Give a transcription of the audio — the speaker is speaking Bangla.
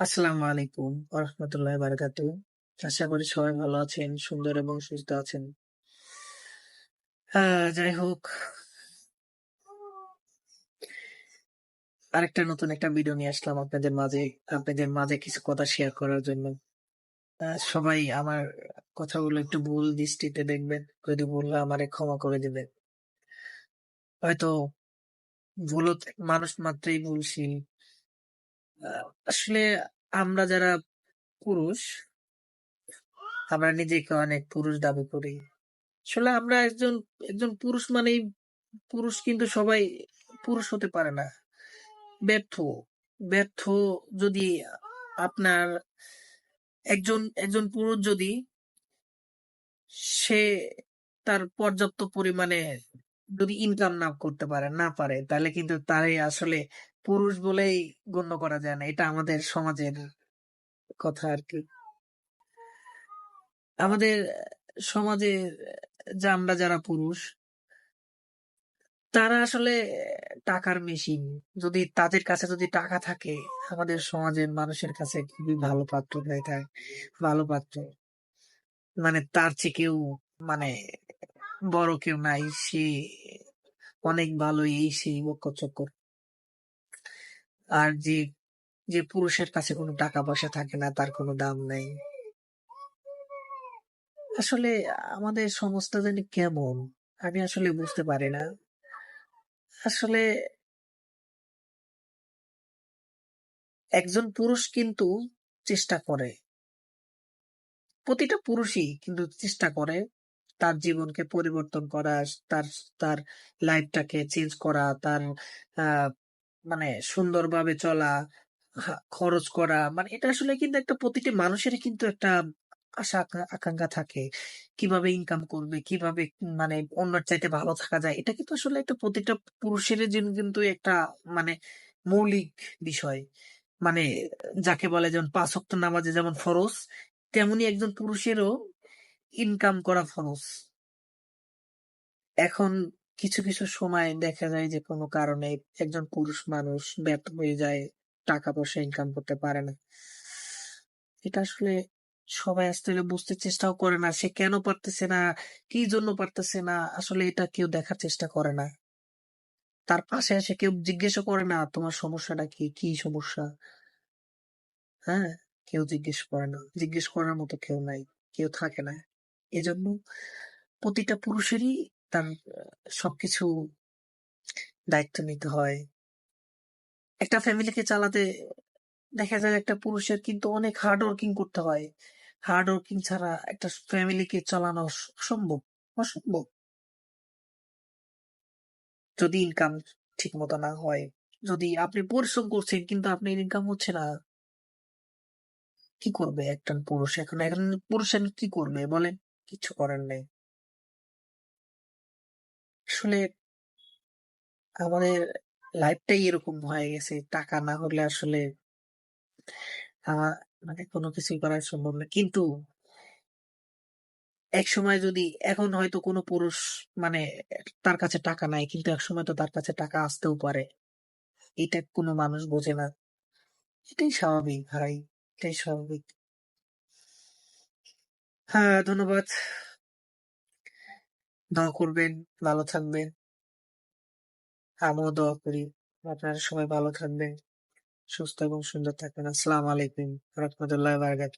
আসসালামু আলাইকুম ওরহমতুল্লাহ বারাকাতু আশা করি সবাই ভালো আছেন, সুন্দর এবং সুস্থ আছেন। যাই হোক। আরেকটা নতুন একটা ভিডিও নিয়ে আসলাম আপনাদের মাঝে আপনাদের মাঝে কিছু কথা শেয়ার করার জন্য। সবাই আমার কথাগুলো একটু ভুল দৃষ্টিতে দেখবেন, যদি ভুল আমারে ক্ষমা করে দেবেন। হয়তো ভুল মানুষ মাত্রই ভুলশীল। আসলে আমরা যারা পুরুষ, আমরা নিজেকে অনেক পুরুষ দাবি করি। আসলে আমরা একজন একজন পুরুষ মানেই পুরুষ কিন্তু সবাই পুরুষ হতে পারে না। ব্যর্থ ব্যর্থ যদি আপনার একজন একজন পুরুষ যদি সে তার পর্যাপ্ত পরিমাণে যদি ইনকাম না করতে পারে, না পারে, তাহলে কিন্তু তারই আসলে পুরুষ বলেই গণ্য করা যায় না। এটা আমাদের সমাজের কথা আর কি আমাদের সমাজে যে আমরা যারা পুরুষ, তারা আসলে টাকার মেশিন যদি তাদের কাছে যদি টাকা থাকে, আমাদের সমাজের মানুষের কাছে খুবই ভালো পাত্র হয়ে থাকে। ভালো পাত্র। মানে তার চেয়ে কেউ মানে বড় কেউ নাই। সে অনেক ভালো এই সেই বক্কর চক্কর আর যে যে পুরুষের কাছে কোনো টাকা পয়সা থাকে না, তার কোনো দাম নেই। আসলে আমাদের সমাজটা জানি কেমন, আমি আসলে বুঝতে পারি না। আসলে একজন পুরুষ কিন্তু চেষ্টা করে। প্রতিটা পুরুষই কিন্তু চেষ্টা করে তার জীবনকে পরিবর্তন করা তার তার লাইফটাকে চেঞ্জ করা, তার মানে সুন্দরভাবে চলা খরচ করা মানে এটা আসলে কিন্তু একটা প্রতিটি মানুষের কিন্তু একটা আশা আকা- আকাঙ্ক্ষা থাকে। কীভাবে ইনকাম করবে, কীভাবে মানে অন্যের চাইতে ভালো থাকা যায়, এটা কিন্তু আসলে একটা প্রতিটা পুরুষের জন্য কিন্তু একটা মানে মৌলিক বিষয়। মানে যাকে বলে যেমন পাঁচ ওয়াক্ত নামাজে যেমন ফরজ, তেমনি একজন পুরুষেরও ইনকাম করা ফরজ। এখন কিছু কিছু সময় দেখা যায় যে, কোনো কারণে একজন পুরুষ মানুষ ব্যর্থ হয়ে যায়, টাকা পয়সা ইনকাম করতে পারে না। এটা আসলে সবাই আসলে বুঝতে চেষ্টাও করে না, সে কেন পারতেছে না, কি জন্য পারতেছে না, আসলে এটা কেউ দেখার চেষ্টা করে না। তার পাশে এসে কেউ জিজ্ঞেসও করে না, তোমার সমস্যাটা কি? কি সমস্যা? হ্যাঁ কেউ জিজ্ঞেস করে না, জিজ্ঞেস করার মতো কেউ নাই, কেউ থাকে না। এজন্য প্রতিটা পুরুষেরই তার সবকিছু দায়িত্ব নিতে হয়। একটা ফ্যামিলিকে চালাতে দেখা যায় একটা পুরুষের কিন্তু অনেক হার্ড ওয়ার্কিং করতে হয়। হার্ড ওয়ার্কিং ছাড়া একটা ফ্যামিলিকে চালানো অসম্ভব অসম্ভব। যদি ইনকাম ঠিক মতো না হয়, যদি আপনি পরিশ্রম করছেন কিন্তু আপনার ইনকাম হচ্ছে না। কি করবে একজন পুরুষ? এখন এখন পুরুষ কি করবে বলেন? কিছু করার নেই। আসলে আমাদের লাইফটাই এরকম হয়ে গেছে। টাকা না হলে আসলে মানে কোনো কিছুই করা সম্ভব না। কিন্তু এক সময় যদি, এখন হয়তো কোনো পুরুষ মানে তার কাছে টাকা নাই, কিন্তু এক সময় তো তার কাছে টাকা আসতেও পারে। এটা কোনো মানুষ বোঝে না। এটাই স্বাভাবিক ভাই, এটাই স্বাভাবিক। হ্যাঁ ধন্যবাদ। দোয়া করবেন, ভালো থাকবেন। আমিও দোয়া করি। আপনারা সবাই ভালো থাকবেন, সুস্থ এবং সুন্দর থাকবেন। আসসালামু আলাইকুম রহমতুল্লাহ বারকাত